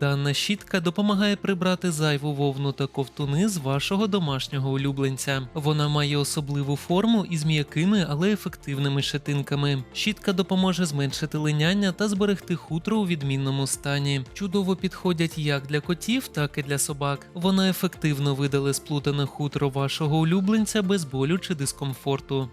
Дана щітка допомагає прибрати зайву вовну та ковтуни з вашого домашнього улюбленця. Вона має особливу форму із м'якими, але ефективними шитинками. Щітка допоможе зменшити линяння та зберегти хутро у відмінному стані. Чудово підходять як для котів, так і для собак. Вона ефективно видале сплутане хутро вашого улюбленця без болю чи дискомфорту.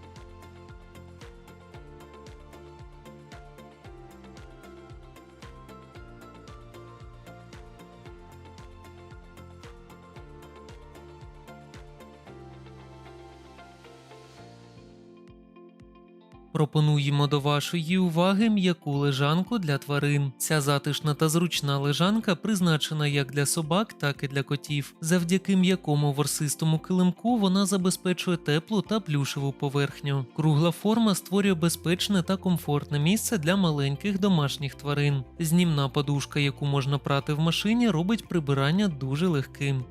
Пропонуємо до вашої уваги м'яку лежанку для тварин. Ця затишна та зручна лежанка призначена як для собак, так і для котів. Завдяки м'якому ворсистому килимку вона забезпечує теплу та плюшеву поверхню. Кругла форма створює безпечне та комфортне місце для маленьких домашніх тварин. Знімна подушка, яку можна прати в машині, робить прибирання дуже легким.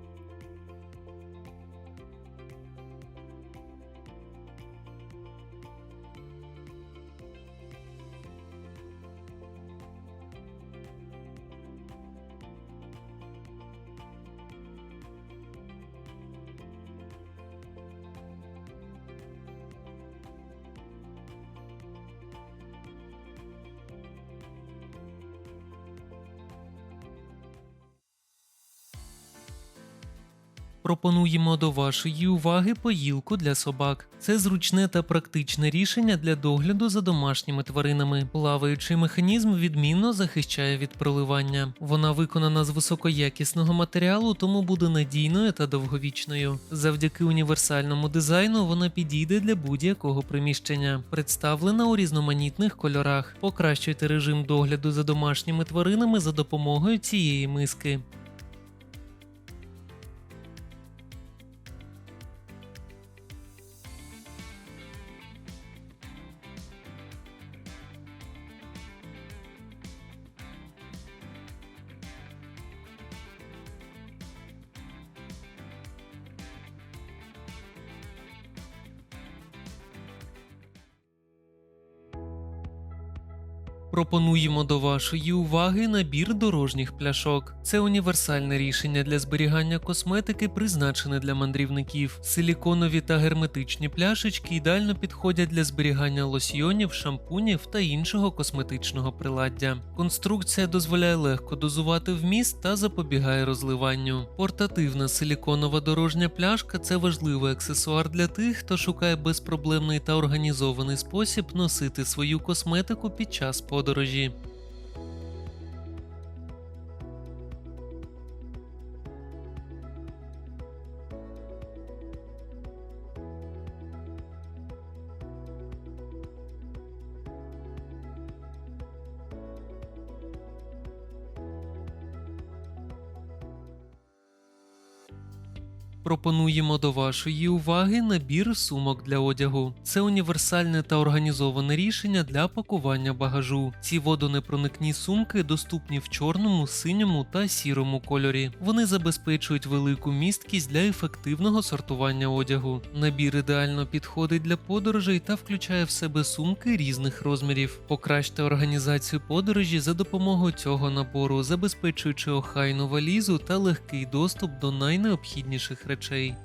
Пропонуємо до вашої уваги поїлку для собак. Це зручне та практичне рішення для догляду за домашніми тваринами. Плаваючий механізм відмінно захищає від проливання. Вона виконана з високоякісного матеріалу, тому буде надійною та довговічною. Завдяки універсальному дизайну вона підійде для будь-якого приміщення. Представлена у різноманітних кольорах. Покращуйте режим догляду за домашніми тваринами за допомогою цієї миски. Пропонуємо до вашої уваги набір дорожніх пляшок. Це універсальне рішення для зберігання косметики, призначене для мандрівників. Силіконові та герметичні пляшечки ідеально підходять для зберігання лосьйонів, шампунів та іншого косметичного приладдя. Конструкція дозволяє легко дозувати вміст та запобігає розливанню. Портативна силіконова дорожня пляшка це важливий аксесуар для тих, хто шукає безпроблемний та організований спосіб носити свою косметику під час подорожі. подорожі. Пропонуємо до вашої уваги набір сумок для одягу. Це універсальне та організоване рішення для пакування багажу. Ці водонепроникні сумки доступні в чорному, синьому та сірому кольорі. Вони забезпечують велику місткість для ефективного сортування одягу. Набір ідеально підходить для подорожей та включає в себе сумки різних розмірів. Покращте організацію подорожі за допомогою цього набору, забезпечуючи охайну валізу та легкий доступ до найнеобхідніших речей. wytwórczej